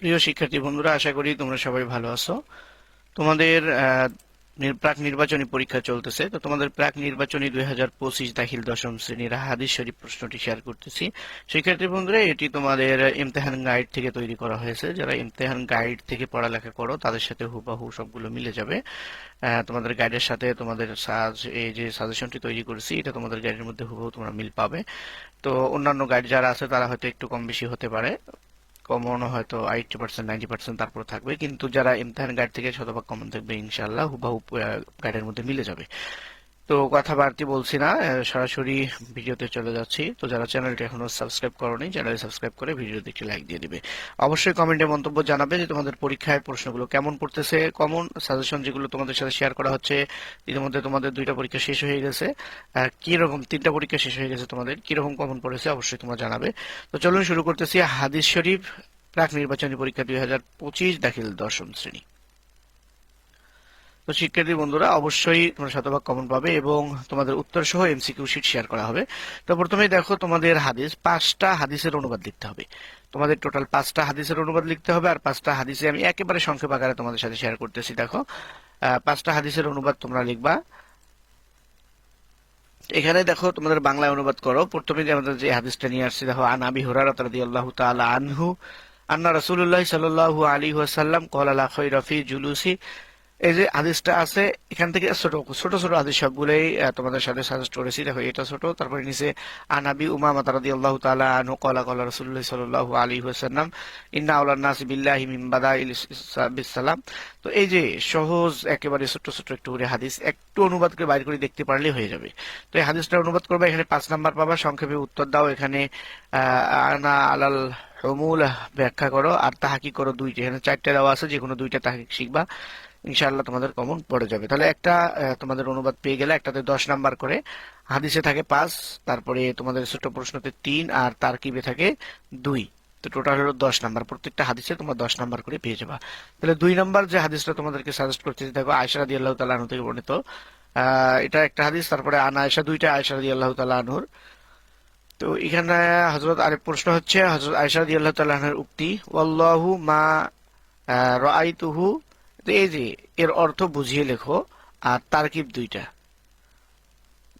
প্রিয় শিক্ষার্থী বন্ধুরা, আশা করি তোমরা সবাই ভালো আছো। তোমাদের প্রাক নির্বাচনী পরীক্ষা চলতেছে। তো তোমাদের প্রাক নির্বাচনী দুই হাজার পঁচিশ দাখিল দশম শ্রেণির হাদিস শরীফ প্রশ্নটি শেয়ার করতেছি। শিক্ষার্থী বন্ধুরা, এটি তোমাদের ইমতেহান গাইড থেকে তৈরি করা হয়েছে। যারা ইমতেহান গাইড থেকে পড়ালেখা করো, তাদের সাথে হুবাহু সবগুলো মিলে যাবে। তোমাদের গাইডের সাথে তোমাদের সাজ, এই যে সাজেশনটি তৈরি করেছি, এটা তোমাদের গাইডের মধ্যে হুবহু তোমরা মিল পাবে। তো অন্যান্য গাইড যারা আছে, তারা হয়তো একটু কম বেশি হতে পারে। কমন হয়তো আইটি পার্সেন্ট নাইনটি পার্সেন্ট তারপরে থাকবে। কিন্তু যারা ইমতিহান গাইড থেকে শতভাগ কমন থাকবে ইনশাল্লাহ হুবাহু গাইডের মধ্যে মিলে যাবে। তো কথা বাড়তি বলছি না সরাসরি ভিডিওতে চলে যাচ্ছি। তো যারা চ্যানেলটি এখনও সাবস্ক্রাইব করোনি চ্যানেল সাবস্ক্রাইব করে ভিডিওতে একটি লাইক দিয়ে দিবে। অবশ্যই কমেন্টে মন্তব্য জানাবে যে তোমাদের পরীক্ষায় প্রশ্নগুলো কেমন পড়তেছে কমন সাজেশন যেগুলো তোমাদের সাথে শেয়ার করা হচ্ছে, ইতিমধ্যে তোমাদের দুইটা পরীক্ষা শেষ হয়ে গেছে। কি রকম তিনটা পরীক্ষা শেষ হয়ে গেছে তোমাদের কি রকম কমন পড়েছে অবশ্যই তোমরা জানাবে। তো চলুন শুরু করতেছি হাদিস শরীফ, প্রাক নির্বাচনী পরীক্ষা দুই হাজার পঁচিশ, দাখিল দশম শ্রেণি। তো শিক্ষার্থী বন্ধুরা, অবশ্যই তোমরা শতভাগ কমন পাবে এবং তোমাদের উত্তর সহ এমসিকিউ শিট শেয়ার করা হবে। তো প্রথমে দেখো তোমাদের হাদিস, পাঁচটা হাদিসের অনুবাদ লিখতে হবে। তোমাদের টোটাল পাঁচটা হাদিসের অনুবাদ লিখতে হবে আর পাঁচটা হাদিসে আমি একেবারে সংক্ষেপ আকারে তোমাদের সাথে শেয়ার করতেছি, দেখো। পাঁচটা হাদিসের অনুবাদ তোমরা লিখবা। এখানে দেখো তোমাদের বাংলায় অনুবাদ করো। প্রথমে যে আমাদের যে হাদিসটা নিয়ে আসছি, দেখো, আন আবি হুরায়রা রাদিয়াল্লাহু তাআলা আনহু আন্না রাসূলুল্লাহ সাল্লাল্লাহু আলাইহি ওয়াসাল্লাম ক্বালা লা খায়রা জুলুসি এই যে হাদিসটা আছে, এখান থেকে ছোট ছোট ছোট হাদিস সবগুলোই তোমাদের সাথে সাজেস্ট করেছি। দেখো, এটা ছোট, তারপরে নিচে আনাবি উমা উমামা রাদিয়াল্লাহু তাআলা আনহু কলা ক্বালা রাসূলুল্লাহ সাল্লাল্লাহু আলাইহি ওয়াসাল্লাম, ইন্না নাসি বিল্লাহি বাদাইল বিসালাম তো এই যে সহজ, একেবারে ছোট ছোট একটু করে হাদিস, একটু অনুবাদ করে বাইর করে দেখতে পারলেই হয়ে যাবে। তো এই হাদিসটা অনুবাদ করবে, এখানে পাঁচ নাম্বার পাবা, সংক্ষেপে উত্তর দাও। এখানে আনা আলাল হমুল, ব্যাখ্যা করো, আর তাহাকি করো দুইটা। এখানে চারটে দেওয়া আছে যে কোনো দুইটা তাহাকি শিখবা। ইনশাআল্লাহ তোমাদের কমন পড়ে যাবে। তাহলে একটা তোমাদের অনুবাদ পেয়ে গেলে একটাতে দশ নাম্বার করে হাদিসে থাকে পাঁচ, তারপরে তোমাদের ছোট প্রশ্নতে তিন আর তারকিবে থাকে দুই। তো টোটাল হলো দশ নাম্বার। প্রত্যেকটা হাদিসে তোমরা দশ নাম্বার করে পেয়ে যাবা। তাহলে দুই নাম্বার যে হাদিসটা তোমাদেরকে সাজেস্ট করতেছি দেখো আয়সা রাদি আল্লাহ তালা আনহু থেকে বর্ণিত এটা একটা হাদিস, তারপরে আনা আয়সা দুইটা আয়সা রাদি আল্লাহ তালা আনহুর। তো এখানে হজরত আরেক প্রশ্ন হচ্ছে হজরত আয়সা রাদি আল্লাহ তালা উক্তি, ওয়াল্লাহু মা রাআইতুহু এই যে এর অর্থ বুঝিয়ে লেখো, আর তারকিব দুইটা।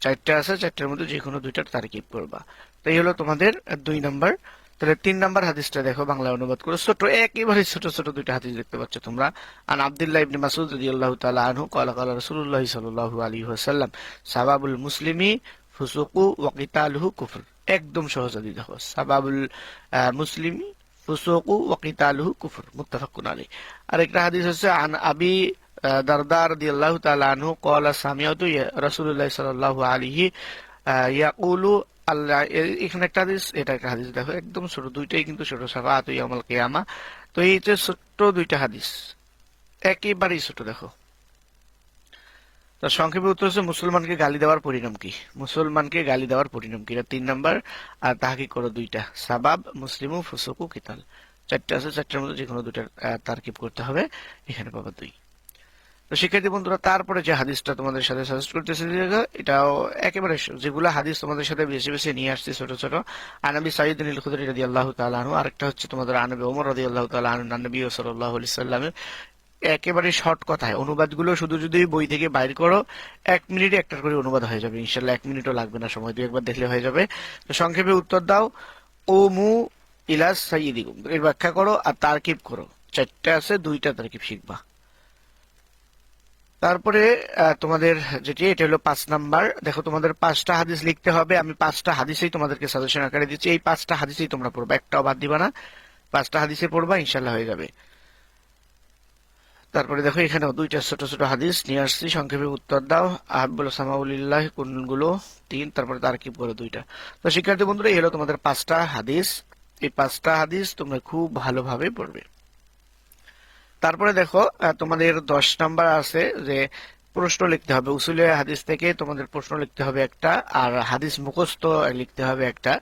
চারটা আছে, চারটার মধ্যে যে কোনো দুইটার তারকিব করবা। তো এই হলো তোমাদের দুই নাম্বার। তাহলে তিন নাম্বার হাদিসটা দেখো, বাংলায় অনুবাদ করো। ছোট, একেবারে ছোট ছোট দুইটা হাদিস দেখতে পাচ্ছ তোমরা। আন আব্দুল্লাহ ইবনে মাসউদ রাদিয়াল্লাহু তাআলা আনহু ক্বালা ক্বালা রাসূলুল্লাহ সাল্লাল্লাহু আলাইহি ওয়াসাল্লাম, সাবাবুল মুসলিমি ফুসুকু ওয়া কিতালুহু কুফর। একদম সহজ হাদিস দেখো। সাবাবুল মুসলিমি ফুসুকু ওয়া কিতালুহু কুফর মুত্তাফাকুন আলাইহি আরেকটা হাদিস হচ্ছে আন আবি দারদার রাদিয়াল্লাহু তাআলা আনহু ক্বালা সামিআতু রাসূলুল্লাহ সাল্লাল্লাহু আলাইহি আহ, ইয়াকুলু আল্লাহ এখানে একটা হাদিস এটা একটা হাদিস দেখো একদম ছোট দুইটাই কিন্তু ছোট সাফাআতু ইয়াউমুল কিয়ামা। তো এই যে ছোট্ট দুইটা হাদিস। একেবারেই ছোট দেখো। তার সংক্ষেপে উত্তর হচ্ছে, মুসলমানকে গালি দেওয়ার পরিণাম কি? মুসলমানকে গালি দেওয়ার পরিণাম কি? এটা তিন নম্বর। আর তাহাকি করো দুইটা। সাবাব, মুসলিমু, ফুসুকু, কিতাল। চারটে আছে, চারটার মধ্যে যে কোনো দুইটার তারকিব করতে হবে। এখানে পাবা দুই। তো শিক্ষার্থী বন্ধুরা, তারপরে যে হাদিসটা তোমাদের সাথে সাজেস্ট করতেছে, এটাও একেবারে যেগুলো হাদিস তোমাদের সাথে বেশি বেশি নিয়ে আসছে ছোট ছোট। আনাবি সাইদ নীল খুদরি রাদি আল্লাহ তালাহু আরেকটা হচ্ছে তোমাদের আনবি ওমর রাদি আল্লাহ তালাহু নবী সাল্লাহ আলি সাল্লামের একেবারে শর্ট কথায়। অনুবাদগুলো শুধু যদি বই থেকে বাইর করো, এক মিনিটে একটা করে অনুবাদ হয়ে যাবে। ইনশাল্লাহ এক মিনিটও লাগবে না, সময় দুই একবার দেখলে হয়ে যাবে। তো সংক্ষেপে উত্তর দাও। ও মু ইলাস সাইদিকুম এর ব্যাখ্যা করো আর তারকিব করো। চারটা আছে, দুইটা তারকিব শিখবা। তারপরে তোমাদের যেটি, এটা হলো পাঁচ নাম্বার। দেখো, তোমাদের পাঁচটা হাদিস লিখতে হবে। আমি পাঁচটা হাদিসেই তোমাদেরকে সাজেশন আকারে দিচ্ছি। এই পাঁচটা হাদিসেই তোমরা পড়বা। একটাও বাদ দিবা না। পাঁচটা হাদিসে পড়বা ইনশাল্লাহ হয়ে যাবে। তারপরে দেখো এখানে দুইটা ছোট ছোট হাদিস নিয়ে আসছি। সংক্ষেপে উত্তর দাও। আহাবুল সামাউলিল্লাহ কোনগুলো তিন, তারপরে তার কি পরে দুইটা। তো শিক্ষার্থী বন্ধুরা, এই হলো তোমাদের পাঁচটা হাদিস। এই পাঁচটা হাদিস তোমরা খুব ভালোভাবে পড়বে। তারপরে দেখো তোমাদের দশ নাম্বার আছে যে, প্রশ্ন লিখতে হবে। উসুলে হাদিস থেকে তোমাদের প্রশ্ন লিখতে হবে একটা, আর হাদিস মুখস্থ লিখতে হবে একটা।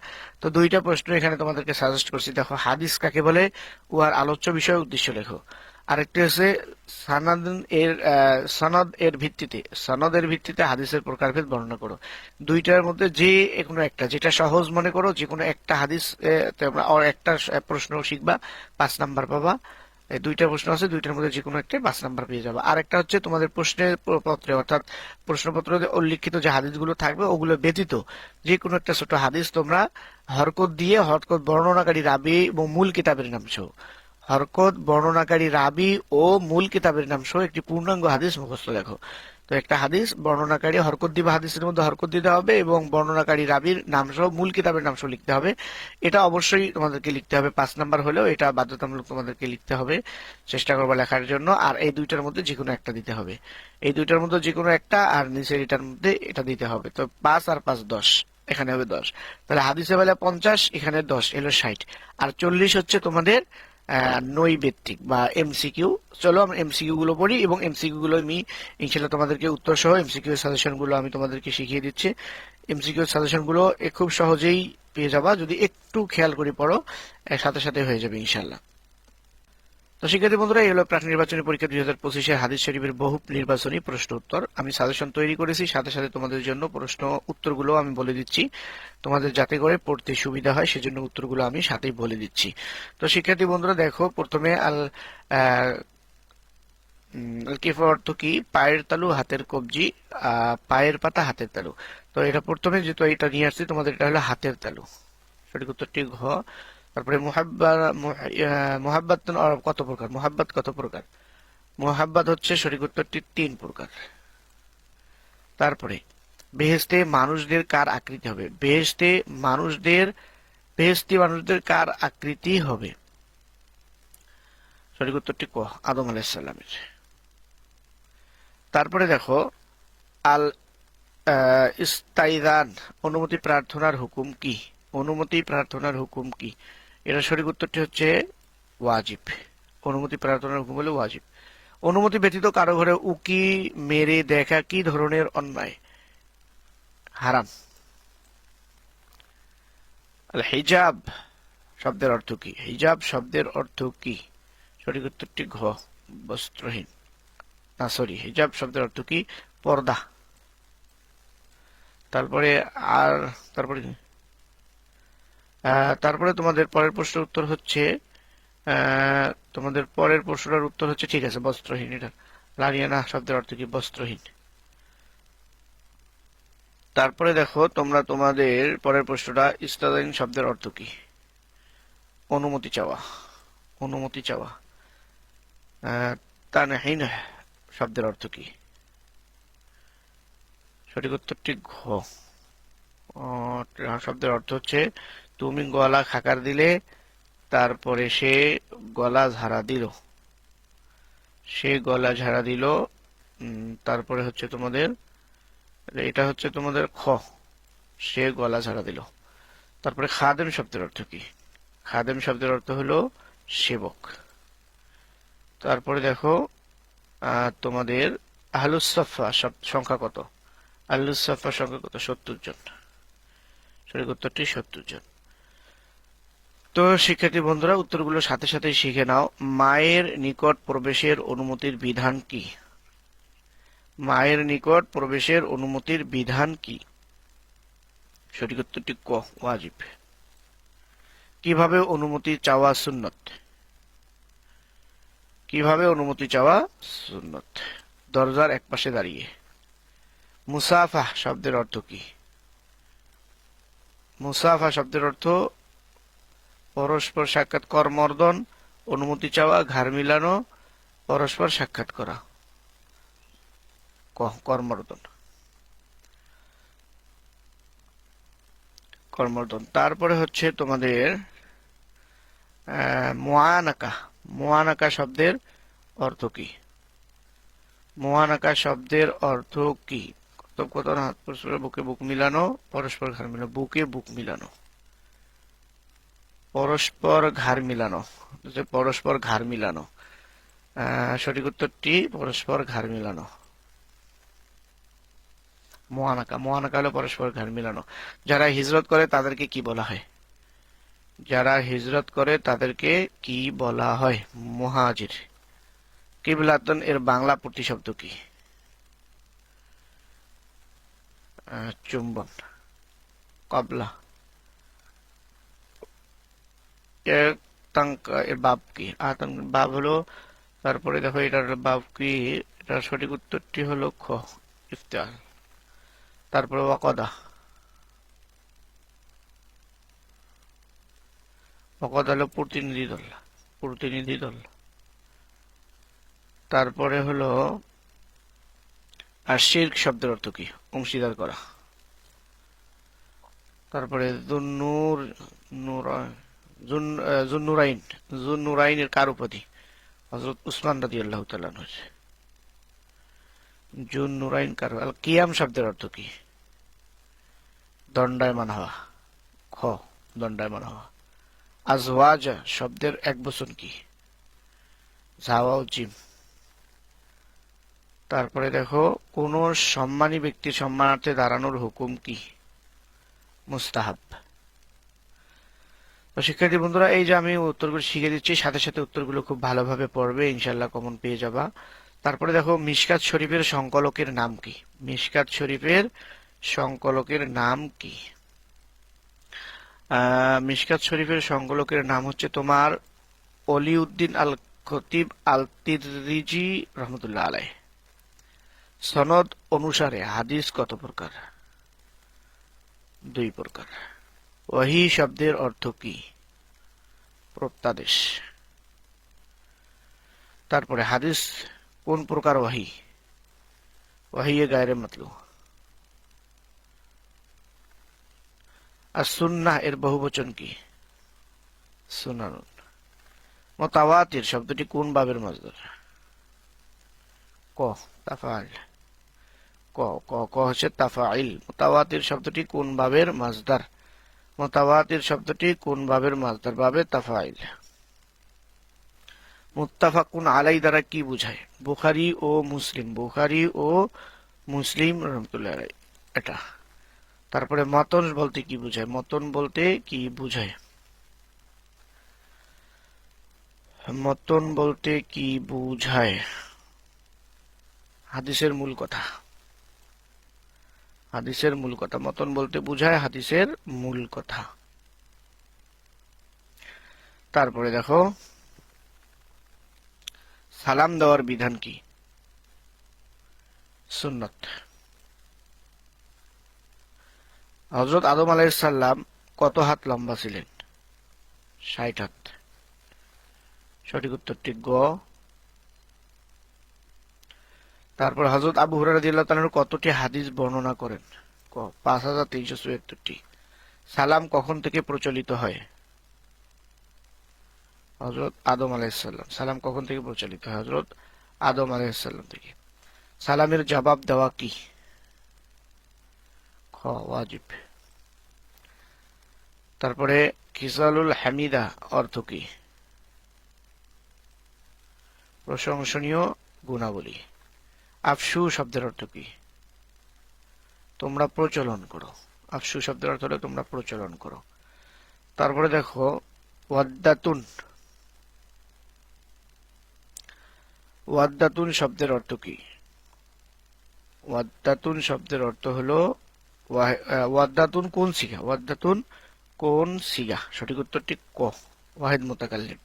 তো দুইটা প্রশ্ন এখানে তোমাদেরকে সাজেস্ট করছি। দেখো, হাদিস কাকে বলে? উহার আলোচ্য বিষয় উদ্দেশ্য লেখো। আরেকটি হচ্ছে সানাদ এর সনদ এর ভিত্তিতে সনদের ভিত্তিতে হাদিসের প্রকারভেদ বর্ণনা করো। দুইটার মধ্যে যে কোনো একটা, যেটা সহজ মনে করো, যে কোনো একটা হাদিস তোমরা একটা প্রশ্ন শিখবা, পাঁচ নাম্বার পাবা। দুইটা প্রশ্ন আছে, দুইটার মধ্যে যে কোনো একটা পাঁচ নাম্বার পেয়ে যাবে। আর একটা হচ্ছে তোমাদের প্রশ্নের পত্রে, অর্থাৎ প্রশ্নপত্রে উল্লিখিত যে হাদিসগুলো থাকবে, ওগুলো ব্যতীত যে কোনো একটা ছোট হাদিস তোমরা হরকত দিয়ে, হরকত বর্ণনাকারী রাবি এবং মূল কিতাবের নাম সহ হরকত, বর্ণনাকারী রাবি ও মূল কিতাবের নাম সহ একটি পূর্ণাঙ্গ হাদিস মুখস্থ লেখো। তো একটা হাদিস, বর্ণনাকারী হরকত দিবা হাদিসের মধ্যে হরকত দিতে হবে এবং বর্ণনাকারী রাবির নাম সহ মূল কিতাবের নাম সহ লিখতে হবে। এটা অবশ্যই তোমাদেরকে লিখতে হবে, পাঁচ নাম্বার হলেও এটা বাধ্যতামূলক তোমাদেরকে লিখতে হবে চেষ্টা করবা লেখার জন্য। আর এই দুইটার মধ্যে যে কোনো একটা দিতে হবে। এই দুইটার মধ্যে যে কোনো একটা আর নিচের এটার মধ্যে এটা দিতে হবে। তো পাঁচ আর পাঁচ দশ, এখানে হবে দশ। তাহলে হাদিসে বেলা পঞ্চাশ, এখানে দশ, এলো ষাট। আর চল্লিশ হচ্ছে তোমাদের নৈবেত্তিক বা এমসিকিউ চলো আমি এমসিকিউ গুলো পড়ি এবং এমসিকিউ গুলো আমি ইনশাল্লাহ তোমাদেরকে উত্তর সহ এমসিকিউ সাজেশনগুলো আমি তোমাদেরকে শিখিয়ে দিচ্ছি। এমসিকিউ সাজেশনগুলো খুব সহজেই পেয়ে যাবা। যদি একটু খেয়াল করে পড়ো সাথে সাথে হয়ে যাবে ইনশাল্লাহ তো শিক্ষার্থী বন্ধুরা এই হলো প্রাক নির্বাচনী পরীক্ষা দুই হাজার পঁচিশে হাদিস শরীফের বহু নির্বাচনী প্রশ্ন উত্তর। আমি সাজেশন তৈরি করেছি সাথে সাথে তোমাদের জন্য প্রশ্ন উত্তরগুলো আমি বলে দিচ্ছি। তোমাদের যাতে করে পড়তে সুবিধা হয় সেজন্য উত্তরগুলো আমি সাথেই বলে দিচ্ছি। তো শিক্ষার্থী বন্ধুরা দেখো প্রথমে আল উম, অর্থ কি? পায়ের তালু হাতের কবজি পায়ের পাতা হাতের তালু। তো এটা প্রথমে যেহেতু এটা নিয়ে আসছি তোমাদের এটা হলো হাতের তালু। সঠিক উত্তরটি ঘ। তারপরে মোহাব্বা মোহাব্বাত কত প্রকার? মোহাব্বাত কত প্রকার? মোহাব্বাত হচ্ছে সঠিক উত্তরটি তিন প্রকার। তারপরে বেহেস্তে মানুষদের কার আকৃতি হবে? বেহেস্তে মানুষদের বেহেস্তি মানুষদের কার আকৃতি হবে? সঠিক উত্তরটি ক? আদম আলাইসাল্লামের তারপরে দেখো, আল ইস্তাইদান, অনুমতি প্রার্থনার হুকুম কি? অনুমতি প্রার্থনার হুকুম কি? এটা সঠিক উত্তরটি হচ্ছে ওয়াজিব। অনুমতি প্রার্থনার হুকুম হলো ওয়াজিব। অনুমতি ব্যতীত কারও ঘরে উকি, মেরে দেখা কি ধরনের অন্যায়? হারাম। হিজাব শব্দের অর্থ কি? হিজাব শব্দের অর্থ কি? সঠিক উত্তরটি ঘ, বস্ত্রহীন। না সরি হিজাব শব্দের অর্থ কি? পর্দা। তারপরে আর, তারপরে তারপরে তোমাদের পরের প্রশ্নের উত্তর হচ্ছে তোমাদের পরের প্রশ্নটার উত্তর হচ্ছে, ঠিক আছে, বস্ত্রহীন এটা। লারিয়ানা শব্দের অর্থ কি? বস্ত্রহীন। তারপরে দেখো, তোমরা তোমাদের পরের প্রশ্নটা ইস্তাদাইন শব্দের অর্থ কি? অনুমতি চাওয়া। অনুমতি চাওয়া। তানহিন শব্দের অর্থ কি? সঠিক উত্তরটি ঘ। শব্দের অর্থ হচ্ছে তুমি গলা খাকার দিলে, তারপরে সে গলা ঝাড়া দিল। সে গলা ঝাড়া দিল তারপরে হচ্ছে তোমাদের, এটা হচ্ছে তোমাদের খ। সে গলা ঝাড়া দিল। তারপরে খাদেম শব্দের অর্থ কি? খাদেম শব্দের অর্থ হলো সেবক। তারপরে দেখো তোমাদের আহলুসফা সংখ্যা কত? আহলুসফা সংখ্যা কত? সত্তর জন। সঠিক উত্তরটি সত্তর জন। তো শিক্ষার্থী বন্ধুরা, উত্তরগুলো সাথে সাথে শিখে নাও। মায়ের নিকট প্রবেশের অনুমতির বিধান কি? মায়ের নিকট প্রবেশের অনুমতির বিধান কি? সঠিক উত্তরটি ক, ওয়াজিব। কীভাবে অনুমতি চাওয়া সুন্নত? কীভাবে অনুমতি চাওয়া সুন্নত? দরজার একপাশে দাঁড়িয়ে। মুসাফা শব্দের অর্থ কি? মুসাফা শব্দের অর্থ পরস্পর সাক্ষাৎ করমর্দন, অনুমতি চাওয়া, ঘাড় মিলানো, পরস্পর সাক্ষাৎ করা। কর্মর্দন। কর্মর্দন। তারপরে হচ্ছে তোমাদের মোয়ানাকা মোয়ানাকা শব্দের অর্থ কি? মোয়ানাকা শব্দের অর্থ কি? কথোপকথন হাত পরস্পর বুকে বুক মিলানো, পরস্পর ঘাড় মিলানো, বুকে বুক মিলানো। পরস্পর ঘাড় মিলানো, যে পরস্পর ঘাড় মিলানো। সঠিক উত্তরটি, পরস্পর ঘাড় মিলানো। মোয়ানাকা মোয়ানাকা হলো পরস্পর ঘাড় মিলানো। যারা হিজরত করে, তাদেরকে কি বলা হয়? যারা হিজরত করে, তাদেরকে কি বলা হয়? মুহাজির। কিবলাতন, এর বাংলা প্রতিশব্দ কি? চুম্বন। কবলা। এর বাপ কি? আতঙ্ক বাপ হলো তারপরে দেখো এটার বাপ কি? এটার সঠিক উত্তরটি হলো খ ইফতাল তারপরে ওয়াকদা। ওয়াকদা হলো প্রতিনিধি দল প্রতিনিধি দল। তারপরে হলো আর শির্ক শব্দের অর্থ কি? অংশীদার করা। তারপরে নুরা- আহ, জুন্নুরাইন, জুন্নুরাইনের কার উপাধি হজরত উসমান রাদি আল্লাহ হচ্ছে জুন নুরাইন কার, আল কিয়াম শব্দের অর্থ কি? দণ্ডায়মান হওয়া। খ, দণ্ডায়মান হওয়া। আজওয়াজা শব্দের এক বচন কি? ঝাওয়া জিম। তারপরে দেখো, কোন সম্মানী ব্যক্তি সম্মানার্থে দাঁড়ানোর হুকুম কি? মুস্তাহাব। শিক্ষার্থী বন্ধুরা, এই যে আমি উত্তরগুলো শিখে দিচ্ছি, সাথে সাথে উত্তরগুলো খুব ভালোভাবে পড়বে ইনশাল্লাহ কমন পেয়ে যাবা। তারপরে দেখো, মিশকাত শরীফের সংকলকের নাম কি? মিশকাত শরীফের সংকলকের নাম কি? মিশকাত শরীফের সংকলকের নাম হচ্ছে তোমার অলিউদ্দিন আল খতিব আল তিররিজি রহমতুল্লাহ আলাই সনদ অনুসারে হাদিস কত প্রকার? দুই প্রকার। ওয়াহি শব্দের অর্থ কি? প্রত্যাদেশ। তারপরে হাদিস, কোন প্রকার ওয়াহি ওয়াহি গায়রে মতলু। আর সুন্নাহ এর বহুবচন কি? সুনানুন। মোতাওয়াতির শব্দটি কোন বাবের মজদুর? ক তাফাইল ক ক ক হচ্ছে তাফাইল মোতাওয়াতির শব্দটি কোন বাবের মাজদার? মোতাওয়াতির শব্দটি কোন বাবের মাজদার বাবে তাফাইল। মুত্তাফাকুন আলাই দ্বারা কি বুঝায়? বুখারি ও মুসলিম। বুখারি ও মুসলিম রহমতুল্লাহ এটা। তারপরে মতন বলতে কি বুঝায়? মতন বলতে কি বুঝায়? মতন বলতে কি বুঝায়? হাদিসের মূল কথা। হাদিসের মূল কথা। মতন বলতে বুঝায় হাদিসের মূল কথা। তারপরে দেখো, সালাম দেওয়ার বিধান কি? সুন্নত। হজরত আদম আলাইসাল্লাম কত হাত লম্বা ছিলেন? ষাট হাত। সঠিক উত্তরটি গ তারপর হজরত আবু হুরারদিল্লাহ কতটি হাদিস বর্ণনা করেন? ক, পাঁচ হাজার তিনশো চুয়াত্তরটি। সালাম কখন থেকে প্রচলিত হয়? হজরত আদম আলাইসাল্লাম সালাম। কখন থেকে প্রচলিত হয়? হজরত আদম আলাইসাল্লাম থেকে। সালামের জবাব দেওয়া কি? খ, ওয়াজিব। তারপরে খিসালুল হামিদা অর্থ কি? প্রশংসনীয় গুণাবলী। আফসু শব্দের অর্থ কি? তোমরা প্রচলন করো। আফসু শব্দের অর্থ হলো তোমরা প্রচলন করো। তারপরে দেখো, ওয়াদ্দাতুন। ওয়াদ্দাতুন শব্দের অর্থ কি? ওয়াদ্দাতুন শব্দের অর্থ হলো ওয়াদ্দাতুন কোন সিগা ওয়াদ্দাতুন কোন সিগা সঠিক উত্তরটি ক। ওয়াহিদ মোতাকাল্লিম।